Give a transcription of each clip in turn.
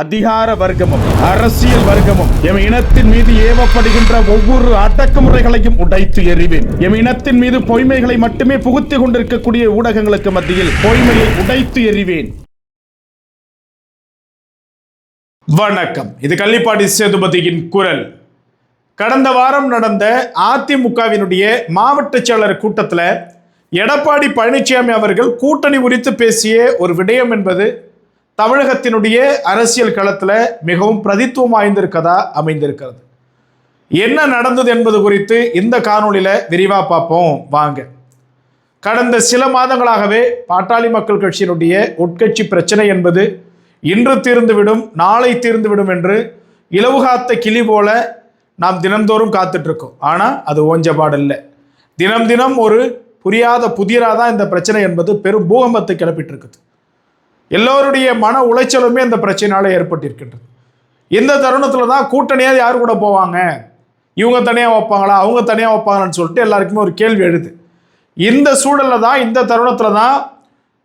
அதிகார வர்க்கமும் அரசியல் வர்க்கமும் எம் இனத்தின் மீது ஏவப்படுகின்ற ஒவ்வொரு அடக்குமுறைகளையும் உடைத்து எறிவேன். எம் இனத்தின் மீது பொய்மைகளை மட்டுமே புகுத்திக் கொண்டிருக்கக்கூடிய ஊடகங்களுக்கு மத்தியில் பொய்மையை உடைத்து எறிவேன். வணக்கம். இது கள்ளிப்பாடி சேதுபதியின் குரல். கடந்த வாரம் நடந்த அதிமுகவினுடைய மாவட்ட செயலர் கூட்டத்தில் எடப்பாடி பழனிசாமி அவர்கள் கூட்டணி குறித்து பேசிய ஒரு விடயம் என்பது தமிழகத்தினுடைய அரசியல் களத்தில் மிகவும் பிரதித்துவம் வாய்ந்திருக்கதா அமைந்திருக்கிறது. என்ன நடந்தது என்பது குறித்து இந்த காணொளியில் விரிவாக பார்ப்போம். வாங்க. கடந்த சில மாதங்களாகவே பாட்டாளி மக்கள் கட்சியினுடைய உட்கட்சி பிரச்சனை என்பது இன்று தீர்ந்துவிடும் நாளை தீர்ந்துவிடும் என்று இலவுகாத்த கிளி போல நாம் தினந்தோறும் காத்துட்ருக்கோம். ஆனால் அது ஓஞ்ச பாடல்ல. தினம் தினம் ஒரு புரியாத புதிராக தான் இந்த பிரச்சனை என்பது பெரும் பூகம்பத்தை கிளப்பிட்டு இருக்குது எல்லோருடைய மன உளைச்சலுமே இந்த பிரச்சனையால் ஏற்பட்டிருக்கின்றது. இந்த தருணத்தில் தான் கூட்டணியாக யார் கூட போவாங்க? இவங்க தனியாக வைப்பாங்களா? அவங்க தனியாக வைப்பாங்களான்னு சொல்லிட்டு எல்லாருக்குமே ஒரு கேள்வி எழுது. இந்த சூழலில் தான் இந்த தருணத்தில் தான்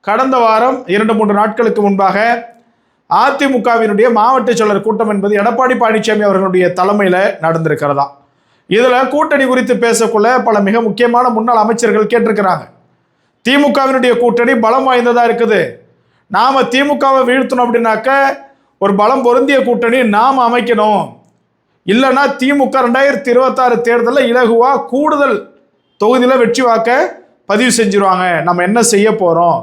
கடந்த வாரம் இரண்டு மூன்று நாட்களுக்கு முன்பாக அதிமுகவினுடைய மாவட்ட செயலர் கூட்டம் என்பது எடப்பாடி பழனிசாமி அவர்களுடைய தலைமையில் நடந்திருக்கிறதா? இதில் கூட்டணி குறித்து பேசக்குள்ள பல மிக முக்கியமான முன்னாள் அமைச்சர்கள் கேட்டிருக்கிறாங்க. திமுகவினுடைய கூட்டணி பலம் வாய்ந்ததாக இருக்குது? நாம் திமுகவை வீழ்த்தணும் அப்படின்னாக்க ஒரு பலம் பொருந்திய கூட்டணி நாம் அமைக்கணும். இல்லைன்னா திமுக ரெண்டாயிரத்தி இருபத்தாறு தேர்தலில் இலகுவாக கூடுதல் தொகுதியில் வெற்றி வாக்க பதிவு செஞ்சிருவாங்க. நம்ம என்ன செய்ய போகிறோம்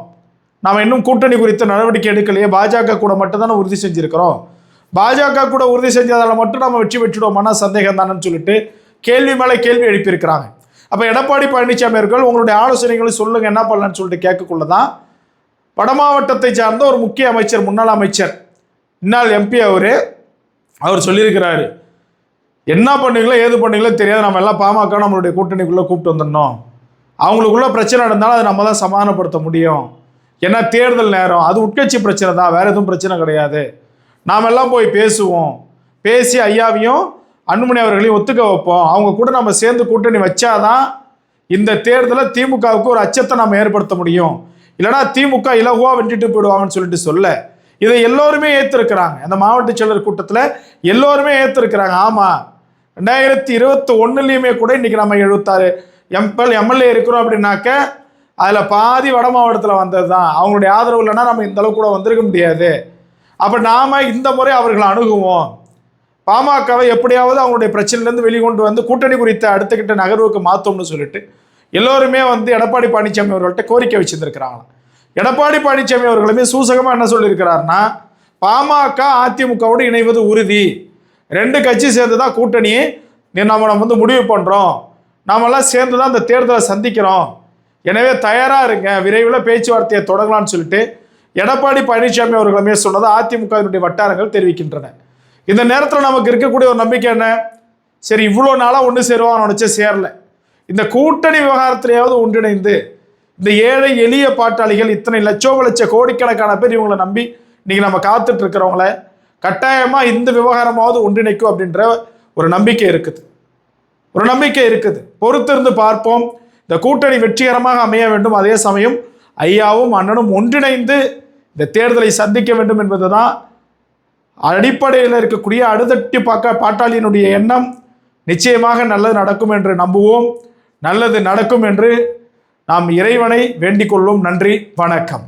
நாம் இன்னும் கூட்டணி குறித்த நடவடிக்கை எடுக்கலையே. பாஜக கூட மட்டும்தானே உறுதி செஞ்சுருக்கிறோம். பாஜக கூட உறுதி செஞ்சதால் மட்டும் நம்ம வெற்றி பெற்றுடுவோமானா சந்தேகம் தானேன்னு சொல்லிட்டு கேள்வி மேலே கேள்வி எழுப்பியிருக்கிறாங்க. அப்போ எடப்பாடி பழனிசாமி அவர்கள் உங்களுடைய ஆலோசனைகளை சொல்லுங்கள் என்ன பண்ணலான்னு சொல்லிட்டு கேட்கக்குள்ள தான் வடமாவட்டத்தை சார்ந்த ஒரு முக்கிய அமைச்சர் முன்னாள் அமைச்சர் இன்னால் எம்பி அவர் அவர் சொல்லியிருக்கிறாரு. என்ன பண்ணுங்களோ ஏது பண்ணுங்களோ தெரியாது. நம்ம எல்லாம் பாமக நம்மளுடைய கூட்டணிக்குள்ளே கூப்பிட்டு வந்துடணும். அவங்களுக்குள்ள பிரச்சனை நடந்தாலும் அதை நம்ம தான் சமாதானப்படுத்த முடியும். ஏன்னா தேர்தல் நேரம். அது உட்கட்சி பிரச்சனை தான். வேற எதுவும் பிரச்சனை கிடையாது. நாம் எல்லாம் போய் பேசுவோம். பேசி ஐயாவையும் அன்புமணி அவர்களையும் ஒத்துக்க வைப்போம். அவங்க கூட நம்ம சேர்ந்து கூட்டணி வச்சாதான் இந்த தேர்தலை திமுகவுக்கு ஒரு அச்சத்தை நம்ம ஏற்படுத்த முடியும். இல்லைனா திமுக இலகுவா வெட்டிட்டு போயிடுவாங்கன்னு சொல்லிட்டு சொல்ல இதை எல்லோருமே ஏற்றிருக்கிறாங்க அந்த மாவட்ட செயலர் கூட்டத்தில் எல்லோருமே ஏற்றிருக்கிறாங்க ஆமாம் ரெண்டாயிரத்தி இருபத்தி ஒன்றுலேயுமே கூட இன்றைக்கி நம்ம எழுபத்தாறு எம்பல் எம்எல்ஏ இருக்கிறோம் அப்படின்னாக்க அதில் பாதி வட மாவட்டத்தில் வந்தது தான் அவங்களுடைய ஆதரவு இல்லைன்னா நம்ம இந்த அளவுக்கு கூட வந்திருக்க முடியாது. அப்போ நாம் இந்த முறை அவர்களை அணுகுவோம். பாமகவை எப்படியாவது அவங்களுடைய பிரச்சனையிலேருந்து வெளிக்கொண்டு வந்து கூட்டணி குறித்த அடுத்த கிட்ட நகர்வுக்கு மாற்றோம்னு சொல்லிட்டு எல்லோருமே வந்து எடப்பாடி பழனிசாமி அவர்கள்ட்ட கோரிக்கை வச்சிருந்துருக்கிறாங்களாம் எடப்பாடி பழனிசாமி அவர்களுமே சூசகமாக என்ன சொல்லியிருக்கிறாருன்னா பாமக அதிமுகவோடு இணைவது உறுதி. ரெண்டு கட்சி சேர்ந்து தான் கூட்டணி நம்ம நம்ம வந்து முடிவு பண்ணுறோம் நாமெல்லாம் சேர்ந்து தான் அந்த தேர்தலை சந்திக்கிறோம். எனவே தயாராக இருங்க. விரைவில் பேச்சுவார்த்தையை தொடங்கலாம்னு சொல்லிட்டு எடப்பாடி பழனிசாமி அவர்களுமே சொன்னதை அதிமுகவினுடைய வட்டாரங்கள் தெரிவிக்கின்றன. இந்த நேரத்தில் நமக்கு இருக்கக்கூடிய ஒரு நம்பிக்கை என்ன? சரி இவ்வளோ நாளாக ஒன்று சேருவான்னு நினச்சா சேரல. இந்த கூட்டணி விவகாரத்திலேயாவது ஒன்றிணைந்து இந்த ஏழை எளிய பாட்டாளிகள் இத்தனை லட்சம் லட்ச கோடிக்கணக்கான பேர் இவங்களை நம்பி இன்னைக்கு நம்ம காத்துட்டு இருக்கிறவங்கள கட்டாயமாக இந்த விவகாரமாவது ஒன்றிணைக்கும் அப்படின்ற ஒரு நம்பிக்கை இருக்குது. ஒரு நம்பிக்கை இருக்குது. பொறுத்திருந்து பார்ப்போம். இந்த கூட்டணி வெற்றிகரமாக அமைய வேண்டும். அதே சமயம் ஐயாவும் அண்ணனும் ஒன்றிணைந்து இந்த தேர்தலை சந்திக்க வேண்டும் என்பதுதான் அடிப்படையில் இருக்கக்கூடிய அடுதட்டி பார்க்க பாட்டாளியினுடைய எண்ணம். நிச்சயமாக நல்லது நடக்கும் என்று நம்புவோம். நல்லது நடக்கும் என்று நாம் இறைவனை வேண்டிக் கொள்வோம் நன்றி வணக்கம்.